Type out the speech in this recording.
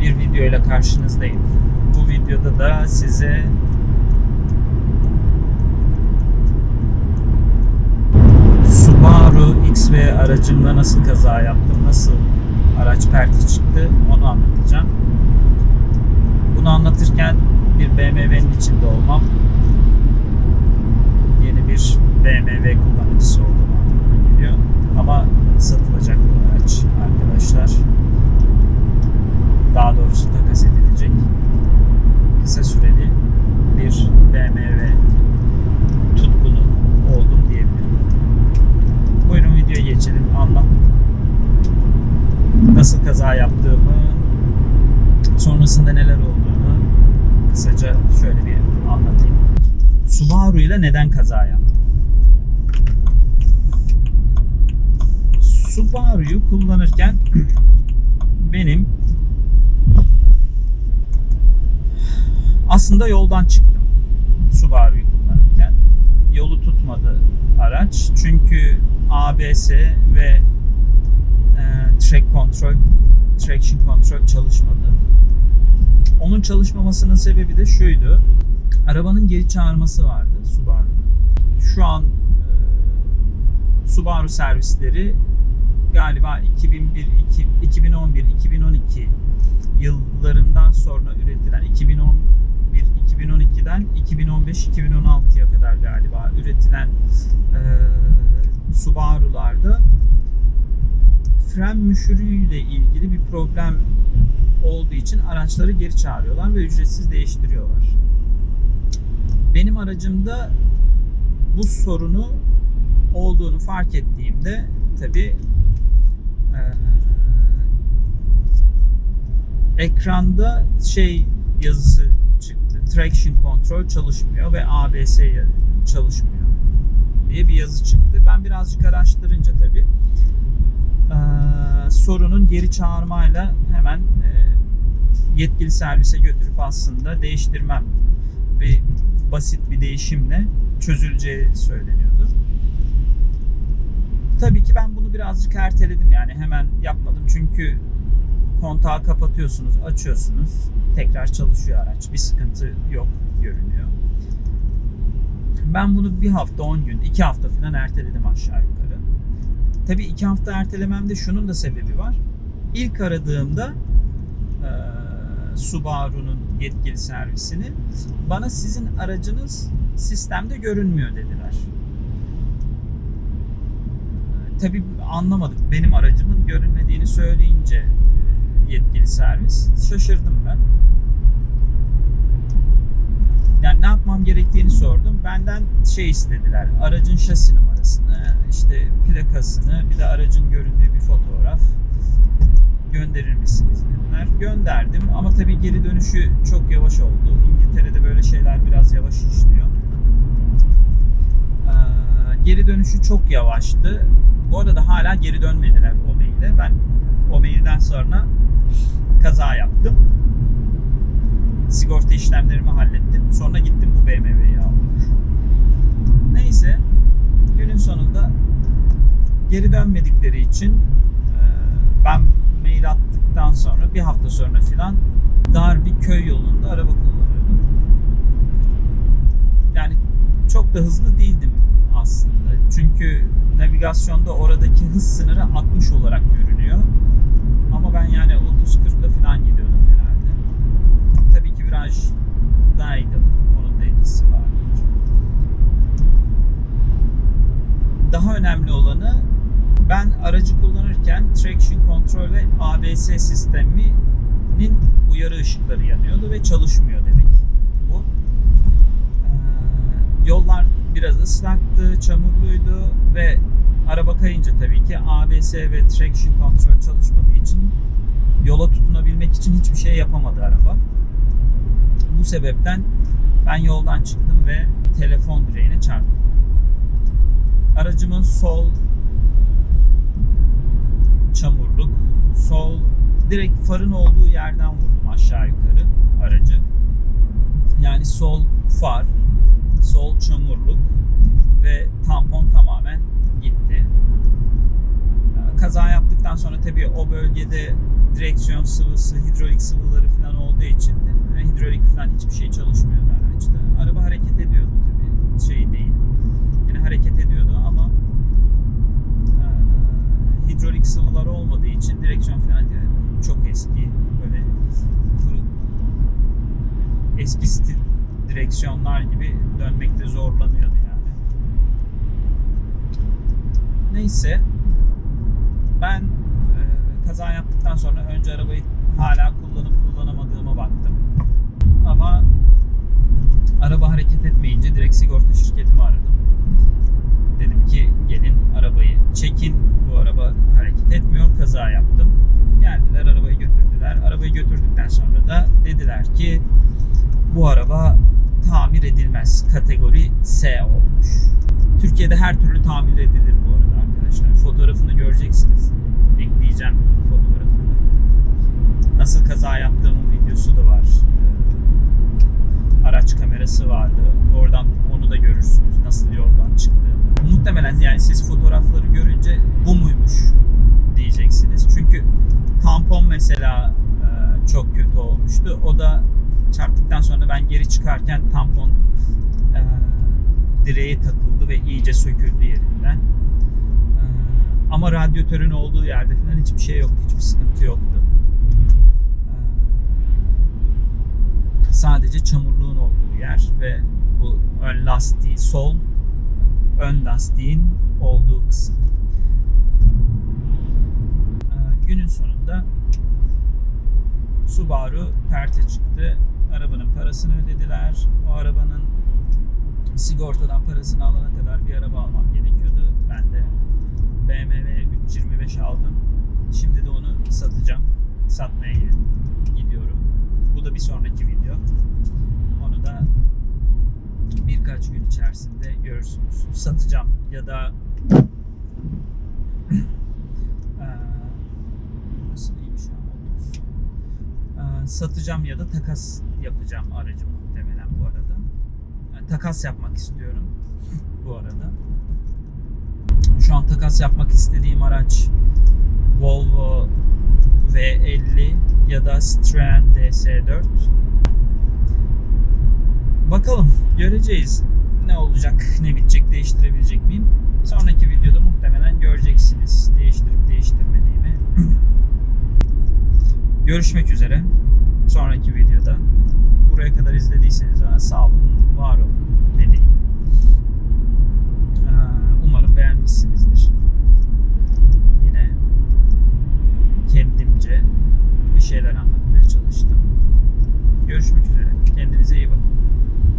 bir video ile karşınızdayım. Bu videoda da size Subaru XV aracımla nasıl kaza yaptım, nasıl araç perti çıktı onu anlatacağım. Bunu anlatırken bir BMW'nin içinde olmam yeni bir BMW kullanıcısı olduğum anlamına geliyor. Ama satılacak bu araç arkadaşlar. Daha doğrusu takas edilecek. Kısa süreli bir BMW tutkunu oldum diyebilirim. Buyurun videoya geçelim. Anlat. Nasıl kaza yaptığımı, sonrasında neler olduğunu kısaca şöyle bir anlatayım. Subaru ile neden kaza yaptım? Subaru'yu kullanırken benim aslında yoldan çıktım Subaru'yu kullanırken. Yolu tutmadı araç. Çünkü ABS ve e, track control, traction control çalışmadı. Onun çalışmamasının sebebi de şuydu. Arabanın geri çağırması vardı Subaru'nun. Şu an e, Subaru servisleri galiba 2001, 2011, 2012 yıllarından sonra üretilen 2011 2012'den 2015-2016'ya kadar galiba üretilen e, Subaru'larda fren müşürüyle ilgili bir problem olduğu için araçları geri çağırıyorlar ve ücretsiz değiştiriyorlar. Benim aracımda bu sorunu olduğunu fark ettiğimde tabi ekranda şey yazısı. Traction Control çalışmıyor ve ABS çalışmıyor diye bir yazı çıktı. Ben birazcık araştırınca tabi sorunun geri çağırmayla hemen e, yetkili servise götürüp aslında değiştirmem bir basit bir değişimle çözüleceği söyleniyordu. Tabii ki ben bunu birazcık erteledim yani hemen yapmadım çünkü kontağı kapatıyorsunuz, açıyorsunuz. Tekrar çalışıyor araç. Bir sıkıntı yok görünüyor. Ben bunu bir hafta, 10 gün, 2 hafta falan erteledim aşağı yukarı. Tabii 2 hafta ertelememde şunun da sebebi var. İlk aradığımda e, Subaru'nun yetkili servisini bana sizin aracınız sistemde görünmüyor dediler. Tabii anlamadık. Benim aracımın görünmediğini söyleyince yetkili servis. Şaşırdım ben. Yani ne yapmam gerektiğini sordum. Benden şey istediler. Aracın şasi numarasını, işte plakasını, bir de aracın göründüğü bir fotoğraf gönderir misiniz dediler. Gönderdim ama tabii geri dönüşü çok yavaş oldu. İngiltere'de böyle şeyler biraz yavaş işliyor. Ee, geri dönüşü çok yavaştı. Bu arada hala geri dönmediler o maile. Ben o mailden sonra kaza yaptım. Sigorta işlemlerimi hallettim. Sonra gittim bu BMW'yi aldım. Neyse günün sonunda geri dönmedikleri için e, ben mail attıktan sonra bir hafta sonra filan dar bir köy yolunda araba kullanıyordum. Yani çok da hızlı değildim aslında. Çünkü navigasyonda oradaki hız sınırı 60 olarak görünüyor. Ama ben yani 30-40'la falan gidiyordum herhalde. Tabii ki virajdaydım. Onun da etkisi var. Daha önemli olanı ben aracı kullanırken traction control ve ABS sisteminin uyarı ışıkları yanıyordu ve çalışmıyor demek bu. Ee, yollar biraz ıslaktı, çamurluydu ve araba kayınca tabii ki ABS ve traction control çalışmadığı için yola tutunabilmek için hiçbir şey yapamadı araba. Bu sebepten ben yoldan çıktım ve telefon direğine çarptım. Aracımın sol çamurluk, sol direkt farın olduğu yerden vurdum aşağı yukarı aracı. Yani sol far, sol çamurluk ve tampon tamamen gitti. Kaza yaptıktan sonra tabii o bölgede direksiyon sıvısı, hidrolik sıvıları falan olduğu için hidrolik falan hiçbir şey çalışmıyordu araçta. Araba hareket ediyordu tabii. Şey değil. Yine hareket ediyordu ama e, hidrolik sıvılar olmadığı için direksiyon falan çok eski böyle kuru- eski stil direksiyonlar gibi dönmekte zorlanıyordu yani. Neyse ben e, kaza yaptıktan sonra önce arabayı hala kullanıp kullanamadığıma baktım. Ama araba hareket etmeyince direkt sigorta şirketimi aradım. Dedim ki gelin arabayı çekin. Bu araba hareket etmiyor. Kaza yaptım. Geldiler arabayı götürdüler. Arabayı götürdükten sonra da dediler ki bu araba tamir edilmez. Kategori S olmuş. Türkiye'de her türlü tamir edilir bu arada arkadaşlar. Fotoğrafını göreceksiniz. Ekleyeceğim fotoğrafını. Nasıl kaza yaptığımın videosu da var. Ee, Araç kamerası vardı. Oradan onu da görürsünüz. Nasıl yoldan çıktığımı. Muhtemelen yani siz fotoğrafları görünce bu muymuş diyeceksiniz. Çünkü tampon mesela e, çok kötü olmuştu. O da çarptıktan sonra ben geri çıkarken tampon e, direğe takıldı ve iyice söküldü yerinden. E, ama radyatörün olduğu yerde falan hiçbir şey yoktu. Hiçbir sıkıntı yoktu. Sadece çamurluğun olduğu yer ve bu ön lastiği sol ön lastiğin olduğu kısım. E, günün sonunda Subaru perte çıktı. Arabanın parasını ödediler. O arabanın sigortadan parasını alana kadar bir araba almam gerekiyordu. Ben de BMW 325 aldım. Şimdi de onu satacağım. Satmaya gidiyorum. Bu da bir sonraki video. Onu da birkaç gün içerisinde görürsünüz. Satacağım ya da satacağım ya da takas yapacağım aracı muhtemelen bu arada. Yani takas yapmak istiyorum bu arada. Şu an takas yapmak istediğim araç Volvo V50 ya da Citroen DS4. Bakalım göreceğiz ne olacak, ne bitecek, değiştirebilecek miyim? Sonraki videoda muhtemelen göreceksiniz değiştirip değiştirmediğimi. Görüşmek üzere. Sonraki videoda. Buraya kadar izlediyseniz sağ olun,